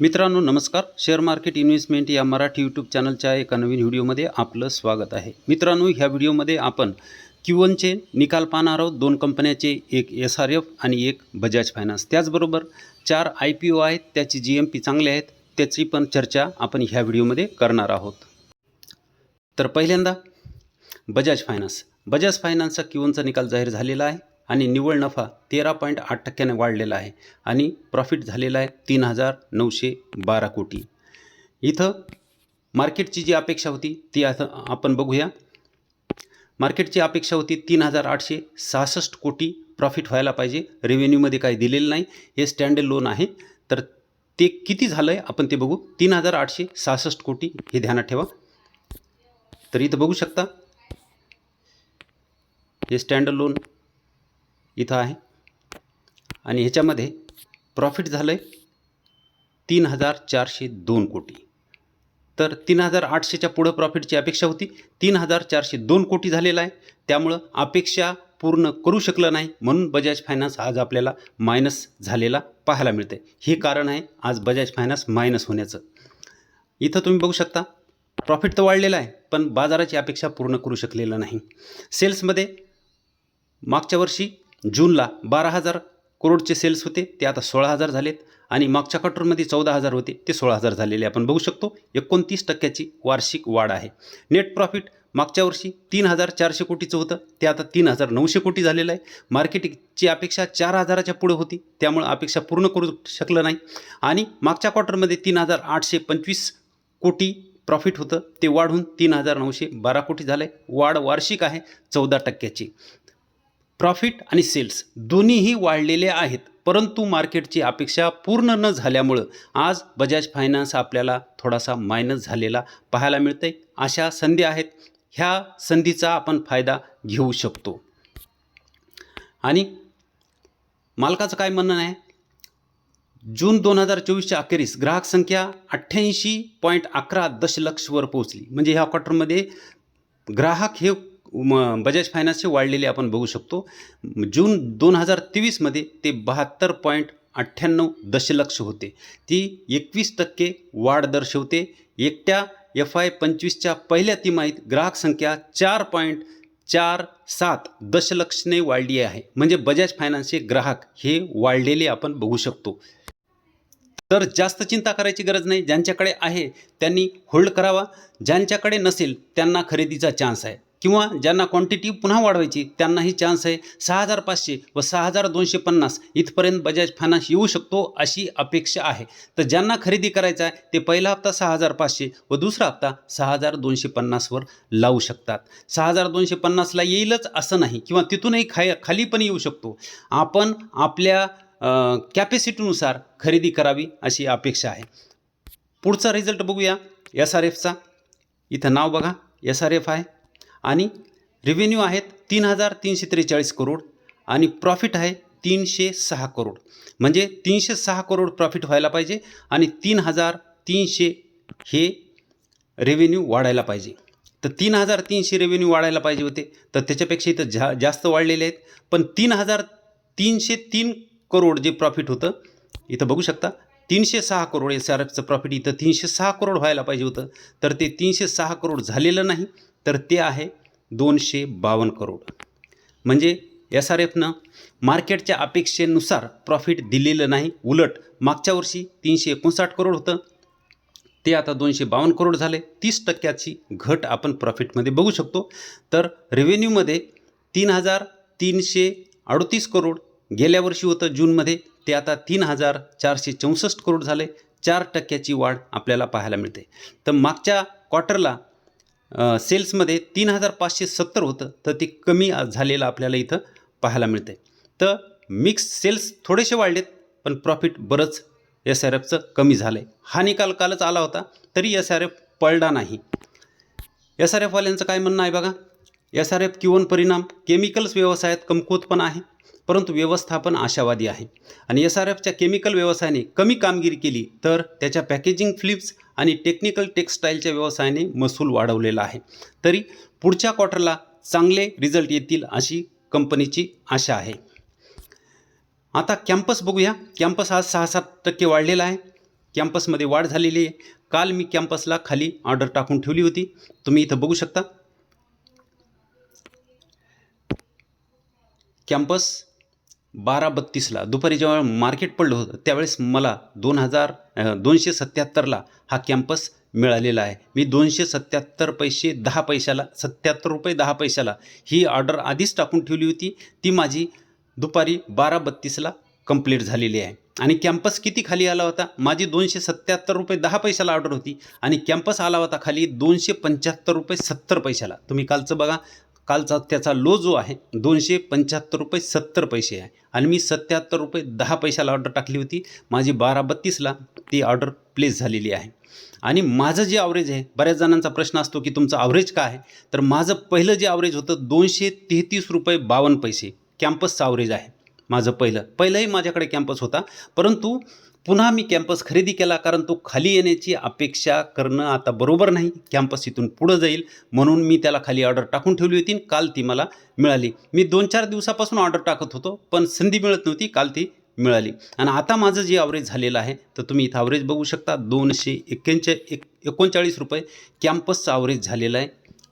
मित्रांनो नमस्कार. Share market investment या मराठी यूट्यूब चॅनलच्या एका नवीन व्हिडिओमध्ये आपलं स्वागत आहे. मित्रांनो ह्या व्हिडिओमध्ये आपण क्यूवनचे निकाल पाहणार आहोत. दोन कंपन्याचे एक एस आर एफ आणि एक बजाज फायनान्स त्याचबरोबर चार आय पी ओ आहेत. त्याची जी एम पी चांगले आहेत. त्याची पण चर्चा आपण ह्या व्हिडिओमध्ये करणार आहोत. तर पहिल्यांदा बजाज फायनान्स बजाज फायनान्सचा क्यूवनचा निकाल जाहीर झालेला आहे. आणि निव्वळ नफा तेरा पॉईंट आठ टक्क्याने वाढलेला आहे आणि प्रॉफिट झालेला आहे तीन हजार नऊशे बारा कोटी. इथं मार्केटची जी अपेक्षा होती ती आता आपण बघूया. मार्केटची अपेक्षा होती तीन हजार आठशे सहासष्ट कोटी प्रॉफिट व्हायला पाहिजे. रेव्हेन्यूमध्ये काही दिलेलं नाही. हे स्टँडर्ड लोन आहे. तर ते किती झालं आहे आपण ते बघू. तीन हजार आठशे सहासष्ट कोटी हे ध्यानात ठेवा. तर इथं बघू शकता. हे स्टँडर्ड लोन इथं आहे. आणि ह्याच्यामध्ये प्रॉफिट झालं आहे तीन हजार चारशे दोन कोटी. तर तीन हजार आठशेच्या पुढं प्रॉफिटची अपेक्षा होती. तीन हजार चारशे दोन कोटी झालेला आहे. त्यामुळं अपेक्षा पूर्ण करू शकलं नाही म्हणून बजाज फायनान्स आज आपल्याला मायनस झालेला पाहायला मिळते हे कारण आहे आज बजाज फायनान्स मायनस होण्याचं. इथं तुम्ही बघू शकता प्रॉफिट तर वाढलेलं आहे पण बाजाराची अपेक्षा पूर्ण करू शकलेलं नाही. सेल्समध्ये मागच्या वर्षी जूनला बारा हजार करोडचे सेल्स होते ते आता सोळा हजार झालेत आणि मागच्या क्वार्टरमध्ये चौदा हजार होते ते सोळा हजार झालेले आपण बघू शकतो. एकोणतीस टक्क्याची वार्षिक वाढ आहे. नेट प्रॉफिट मागच्या वर्षी तीन हजार चारशे कोटीचं होतं ते आता तीन हजार नऊशे कोटी झालेलं आहे. मार्केटची अपेक्षा चार हजाराच्या पुढे होती त्यामुळं अपेक्षा पूर्ण करू शकलं नाही. आणि मागच्या क्वार्टरमध्ये तीन हजार आठशे पंचवीस कोटी प्रॉफिट होतं ते वाढून तीन हजार नऊशे बारा कोटी झालं आहे वाढ वार्षिक आहे चौदा टक्क्याची. प्रॉफिट आणि सेल्स दोन्हीही वाढलेले आहेत परंतु मार्केटची अपेक्षा पूर्ण न झाल्यामुळं आज बजाज फायनान्स आपल्याला थोडासा मायनस झालेला पाहायला मिळते अशा संधी आहेत. ह्या संधीचा आपण फायदा घेऊ शकतो. आणि मालकाचं काय म्हणणं आहे? जून दोन हजार चोवीसच्या अखेरीस ग्राहक संख्या अठ्ठ्याऐंशी पॉईंट अकरा दशलक्षवर पोहोचली. म्हणजे ह्या क्वार्टरमध्ये ग्राहक हे म बजाज फायनान्सचे वाढलेले आपण बघू शकतो. जून दोन हजार तेवीसमध्ये ते बहात्तर पॉईंट अठ्ठ्याण्णव दशलक्ष होते. ती एकवीस टक्के वाढ दर्शवते. एकट्या एफ आय पंचवीसच्या पहिल्या तिमाहीत ग्राहक संख्या चार पॉईंट चार सात दशलक्षने वाढली आहे. म्हणजे बजाज फायनान्सचे ग्राहक हे वाढलेले आपण बघू शकतो. तर जास्त चिंता करायची गरज नाही. ज्यांच्याकडे आहे त्यांनी होल्ड करावा. ज्यांच्याकडे नसेल त्यांना खरेदीचा चान्स आहे. किंवा ज्यांना क्वांटिटी पुन्हा वाढवायची त्यांनाही चान्स आहे सहा हजार पाचशे व सहा हजार दोनशे पन्नास इथपर्यंत बजाज फायनान्स येऊ शकतो अशी अपेक्षा आहे. तर ज्यांना खरेदी करायचं आहे ते पहिला हप्ता सहा हजार पाचशे व दुसरा हप्ता सहा हजार दोनशे पन्नासवर लावू शकतात. सहा हजार दोनशे पन्नासला येईलच असं नाही किंवा तिथूनही खाय खाली पण येऊ शकतो. आपण आपल्या कॅपॅसिटीनुसार खरेदी करावी अशी अपेक्षा आहे. पुढचा रिझल्ट बघूया. एस आर एफचा इथं नाव बघा. एस आर एफ आहे. आणि रेव्हेन्यू आहेत तीन हजार तीनशे त्रेचाळीस करोड आणि प्रॉफिट आहे तीनशे सहा करोड म्हणजे तीनशे सहा करोड प्रॉफिट व्हायला पाहिजे आणि तीन हजार तीनशे हे रेव्हेन्यू वाढायला पाहिजे. तर तीन हजार तीनशे रेव्हेन्यू वाढायला पाहिजे होते. तर त्याच्यापेक्षा इथं जा जास्त वाढलेले आहेत. पण तीन हजार तीनशे तीन करोड जे प्रॉफिट होतं इथं बघू शकता तीनशे सहा करोड एस आर एफचं प्रॉफिट इथं तीनशे सहा करोड व्हायला पाहिजे होतं. तर ते तीनशे सहा करोड झालेलं नाही तर ते आहे दोनशे बावन्न करोड. म्हणजे एस आर एफनं मार्केटच्या अपेक्षेनुसार प्रॉफिट दिलेलं नाही. उलट मागच्या वर्षी तीनशे एकोणसाठ करोड होतं. ते आता दोनशे बावन्न करोड झाले. तीस टक्क्याची घट आपण प्रॉफिटमध्ये बघू शकतो. तर रेव्हेन्यूमध्ये तीन हजार तीनशे अडतीस करोड गेल्या वर्षी होतं जूनमध्ये. ते आता तीन हजार चारशे चौसष्ट करोड झाले. चार टक्क्याची वाढ आपल्याला पाहायला मिळते. तर मागच्या क्वार्टरला सेल्समध्ये तीन हजार पाचशे सत्तर होतं. तर ते कमी झालेलं आपल्याला इथं पाहायला मिळते. तर मिक्स सेल्स थोडेसे वाढलेत पण प्रॉफिट बरंच एस आर एफचं कमी झालं आहे हा निकाल कालच आला होता तरी एस आर एफ पळला नाही. एस आर एफवाल्यांचं काय म्हणणं आहे बघा? एस आर एफ किवन परिणाम केमिकल्स व्यवसायात कमकुवतपणा आहे. परंतु व्यवस्थापन आशावादी आहे. आणि एस आर एफच्या केमिकल व्यवसायाने कमी कामगिरी केली तर त्याच्या पॅकेजिंग फ्लिप्स आणि टेक्निकल टेक्स्टाईलच्या व्यवसायाने महसूल वाढवलेला आहे. तरी पुढच्या क्वार्टरला चांगले रिझल्ट येतील अशी कंपनीची आशा आहे. आता कॅम्पस बघूया. कॅम्पस आज सहा सात टक्के वाढलेला आहे. कॅम्पसमध्ये वाढ झालेली आहे. काल मी कॅम्पसला खाली ऑर्डर टाकून ठेवली होती. तुम्ही इथं बघू शकता. कॅम्पस बारा बत्तीसला दुपारी जेव्हा मार्केट पडलं होतं त्यावेळेस मला दोन हजार दोनशे सत्याहत्तरला हा कॅम्पस मिळालेला आहे. मी दोनशे सत्याहत्तर पैसे दहा पैशाला सत्याहत्तर रुपये दहा पैशाला ही ऑर्डर आधीच टाकून ठेवली होती. ती माझी दुपारी बारा बत्तीसला कंप्लीट झालेली आहे. आणि कॅम्पस किती खाली आला होता? माझी दोनशे सत्याहत्तर रुपये दहा पैशाला ऑर्डर होती. आणि कॅम्पस आला होता खाली दोनशे पंच्याहत्तर रुपये सत्तर पैशाला. तुम्ही कालचं बघा कालचा त्याचा लो जो आहे दोनशे पंच्याहत्तर रुपये सत्तर पैसे आहे. आणि मी सत्याहत्तर रुपये दहा पैशाला ऑर्डर टाकली होती. माझी बारा बत्तीसला ती ऑर्डर प्लेस झालेली आहे. आणि माझं जे ॲव्हरेज आहे बऱ्याच जणांचा प्रश्न असतो की तुमचं ॲव्हरेज काय आहे? तर माझं पहिलं जे ॲव्हरेज होतं दोनशे तेहतीस रुपये बावन्न पैसे. कॅम्पसचं ॲव्हरेज आहे. माझं पहिलं. पहिलंही माझ्याकडे कॅम्पस होता. परंतु पुन्हा मी कॅम्पस खरेदी केला कारण तो खाली येण्याची अपेक्षा करणं आता बरोबर नाही. कॅम्पस इथून पुढं जाईल म्हणून मी त्याला खाली ऑर्डर टाकून ठेवली होती काल ती मला मिळाली. मी दोन चार दिवसापासून ऑर्डर टाकत होतो पण संधी मिळत नव्हती काल ती मिळाली. आणि आता माझं जे ॲव्हरेज झालेलं आहे तर तुम्ही इथं ॲव्हरेज बघू शकता दोनशे एक्क्याऐंशी एक एकोणचाळीस रुपये कॅम्पसचं ॲव्हरेज झालेलं आहे.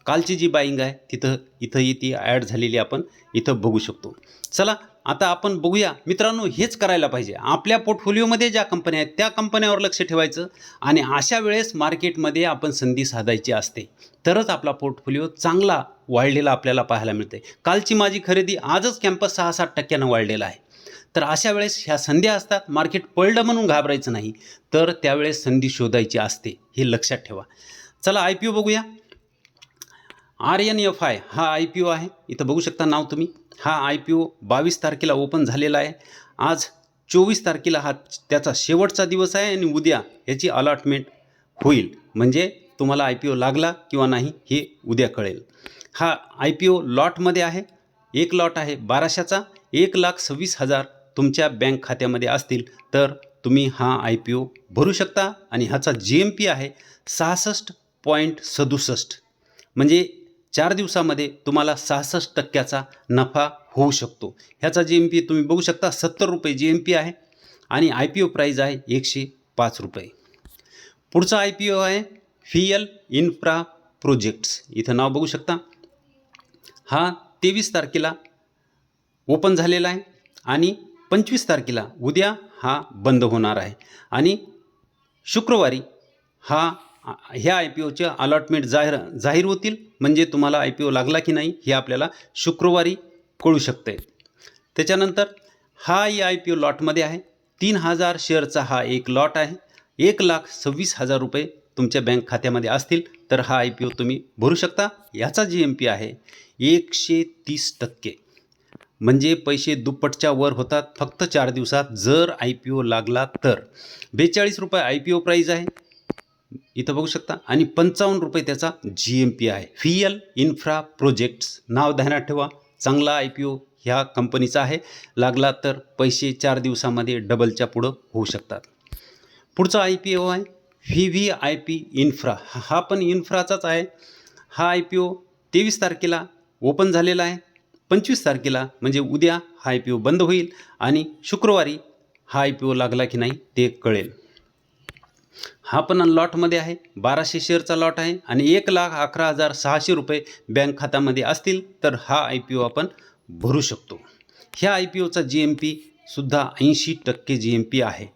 कालची जी बाईंग आहे तिथं इथंही ती ॲड झालेली आपण इथं बघू शकतो. चला आता आपण बघूया मित्रांनो हेच करायला पाहिजे. आपल्या पोर्टफोलिओमध्ये ज्या कंपन्या आहेत त्या कंपन्यावर लक्ष ठेवायचं आणि अशा वेळेस मार्केटमध्ये आपण संधी साधायची असते. तरच आपला पोर्टफोलिओ चांगला वाढलेला आपल्याला पाहायला मिळते कालची माझी खरेदी आजच कॅम्पस सहा सात टक्क्यानं वाढलेला आहे. तर अशा वेळेस ह्या संध्या असतात मार्केट पडलं म्हणून घाबरायचं नाही. तर त्यावेळेस संधी शोधायची असते हे लक्षात ठेवा. चला आय पी ओ बघूया. आर एन एफ आय हा आय पी ओ आहे. इथं बघू शकता नाव तुम्ही. हा आय पी ओ बावीस तारखेला ओपन झालेला आहे. आज चोवीस तारखेला हा त्याचा शेवटचा दिवस आहे आणि उद्या याची अलॉटमेंट होईल. म्हणजे तुम्हाला आय पी ओ लागला किंवा नाही हे उद्या कळेल. हा आय पी ओ लॉटमध्ये आहे. एक लॉट आहे बाराशेचा. एक लाख सव्वीस हजार तुमच्या बँक खात्यामध्ये असतील तर तुम्ही हा आय पी ओ भरू शकता आणि ह्याचा जी एम पी आहे सहासष्ट पॉईंट सदुसष्ट. म्हणजे चार दिवसामध्ये तुम्हाला सहासष्ट टक्क्याचा नफा होऊ शकतो. ह्याचा जी एम पी तुम्ही बघू शकता सत्तर रुपये जी एम पी आहे आणि आय पी ओ प्राईज आहे एकशे पाच रुपये. पुढचा आय पी ओ आहे फियल इन्फ्रा प्रोजेक्ट्स इथं नाव बघू शकता. हा तेवीस तारखेला ओपन झालेला आहे आणि पंचवीस तारखेला उद्या हा बंद होणार आहे. आणि शुक्रवारी हा ह्या आय पी ओच्या अलॉटमेंट जाहीर जाहीर होतील. म्हणजे तुम्हाला आय पी ओ लागला की नाही हे आपल्याला शुक्रवारी कळू शकते त्याच्यानंतर हा या आय पी ओ लॉटमध्ये आहे. तीन हजार शेअरचा हा एक लॉट आहे. एक लाख सव्वीस हजार रुपये तुमच्या बँक खात्यामध्ये असतील तर हा आय पी ओ तुम्ही भरू शकता. याचा जी एम पी आहे एकशे तीस टक्के. म्हणजे पैसे दुप्पटच्या वर होतात फक्त चार दिवसात जर आय पी ओ लागला तर. बेचाळीस रुपये आय पी ओ प्राईज आहे. इथं बघू शकता. आणि पंचावन्न रुपये त्याचा जी एम पी आहे. फियल इन्फ्रा प्रोजेक्ट्स नाव ध्यानात ठेवा. चांगला आय पी ओ ह्या कंपनीचा आहे. लागला तर पैसे चार दिवसामध्ये डबलच्या पुढं होऊ शकतात. पुढचा आय पी ओ आहे. V V I P infra हा पण इन्फ्राचाच आहे. हा आय पी ओ तेवीस तारखेला ओपन झालेला आहे. पंचवीस तारखेला म्हणजे उद्या हा आय पी ओ बंद होईल आणि शुक्रवारी हा आय पी ओ लागला की नाही ते कळेल. हा पण लॉटमध्ये आहे. बाराशे शेअरचा लॉट आहे आणि एक लाख अकरा हजार सहाशे रुपये बँक खात्यामध्ये असतील तर हा आय पी ओ आपण भरू शकतो. ह्या आय पी ओचा जी एम पीसुद्धा ऐंशी टक्के जी एम पी आहे.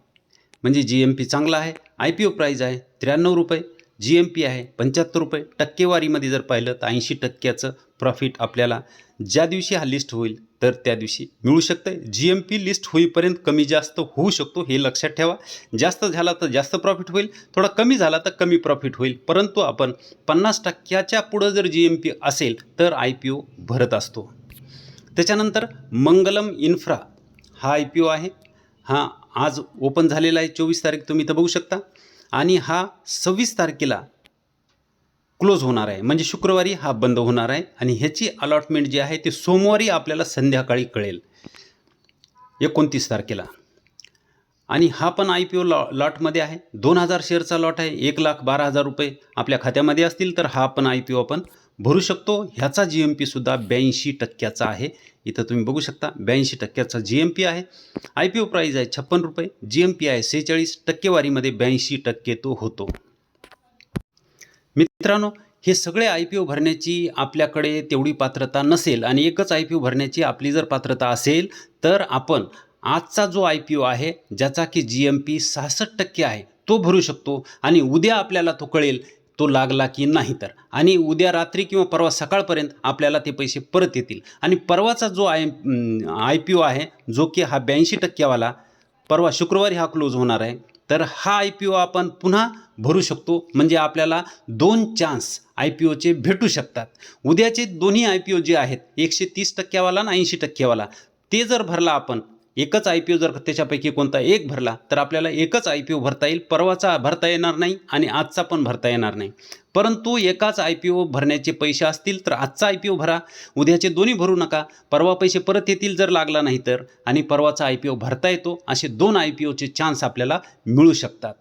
म्हणजे जी एम पी चांगला आहे आय पी ओ प्राईज आहे त्र्याण्णव रुपये जी एम पी आहे पंच्याहत्तर रुपये. टक्केवारीमध्ये जर पाहिलं तर ऐंशी टक्क्याचं प्रॉफिट आपल्याला ज्या दिवशी हा लिस्ट होईल तर त्या दिवशी मिळू शकतं जी एम पी लिस्ट होईपर्यंत कमी जास्त होऊ शकतो हे लक्षात ठेवा. जास्त झाला तर जास्त प्रॉफिट होईल. थोडा कमी झाला तर कमी प्रॉफिट होईल. परंतु आपण पन्नास टक्क्याच्या पुढं जर जी एम पी असेल तर आय पी ओ भरत असतो. त्याच्यानंतर मंगलम इन्फ्रा हा आय पी ओ आहे. हा आज ओपन झालेला आहे. चोवीस तारीख तुम्ही इथं बघू शकता. आणि हा सव्वीस तारखेला क्लोज होणार आहे. म्हणजे शुक्रवारी हा बंद होणार आहे आणि ह्याची अलॉटमेंट जी आहे ती सोमवारी आपल्याला संध्याकाळी कळेल. एकोणतीस तारखेला. आणि हा पण आय पी ओ लॉ लॉटमध्ये आहे. दोन हजार शेअरचा लॉट आहे. एक लाख बारा हजार रुपये आपल्या खात्यामध्ये असतील तर हा पण आय पी ओ आपण भरू शकतो. ह्याचा जी एम पीसुद्धा ब्याऐंशी टक्क्याचा आहे. इथं तुम्ही बघू शकता ब्याऐंशी टक्क्याचा जी एम पी आहे. आय पी ओ प्राईज आहे छप्पन रुपये. जी एम पी आहे सेहेचाळीस. टक्केवारीमध्ये ब्याऐंशी टक्के तो होतो. मित्रांनो हे सगळे आय पी ओ भरण्याची आपल्याकडे तेवढी पात्रता नसेल आणि एकच आय पी ओ भरण्याची आपली जर पात्रता असेल तर आपण आजचा जो आय पी ओ आहे ज्याचा की जी एम पी सहासष्ट टक्के आहे तो भरू शकतो आणि उद्या आपल्याला तो कळेल तो लागला की नाही तर. आणि उद्या रात्री किंवा परवा सकाळपर्यंत आपल्याला ते पैसे परत येतील. आणि परवाचा जो आय आय पी ओ आहे जो की हा ब्याऐंशी टक्क्यावाला परवा शुक्रवारी हा क्लोज होणार आहे. तर हा आय पी ओ आपण पुन्हा भरू शकतो. म्हणजे आपल्याला दोन चान्स आय पी ओचे भेटू शकतात. उद्याचे दोन्ही आय पी ओ जे आहेत एकशे तीस टक्क्यावाला आणि ऐंशी टक्क्यावाला ते जर भरला आपण एकच आय पी ओ जर त्याच्यापैकी कोणता एक भरला तर आपल्याला एकच आय पी ओ भरता येईल. परवाचा भरता येणार नाही आणि आजचा पण भरता येणार नाही. परंतु एकाच आय पी ओ भरण्याचे पैसे असतील तर आजचा आय पी ओ भरा. उद्याचे दोन्ही भरू नका. परवा पैसे परत येतील जर लागला नाही तर. आणि परवाचा आय पी ओ भरता येतो. असे दोन आय पी ओचे चान्स आपल्याला मिळू शकतात.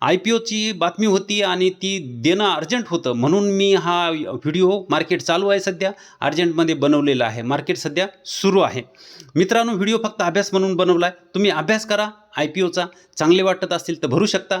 आय पी ओची बातमी होती आणि ती देणं अर्जंट होतं. म्हणून मी हा व्हिडिओ मार्केट चालू आहे सध्या. अर्जंटमध्ये बनवलेला आहे. मार्केट सध्या सुरू आहे. मित्रांनो व्हिडिओ फक्त अभ्यास म्हणून बनवला आहे तुम्ही अभ्यास करा आय पी ओचा चांगले वाटत असतील तर भरू शकता.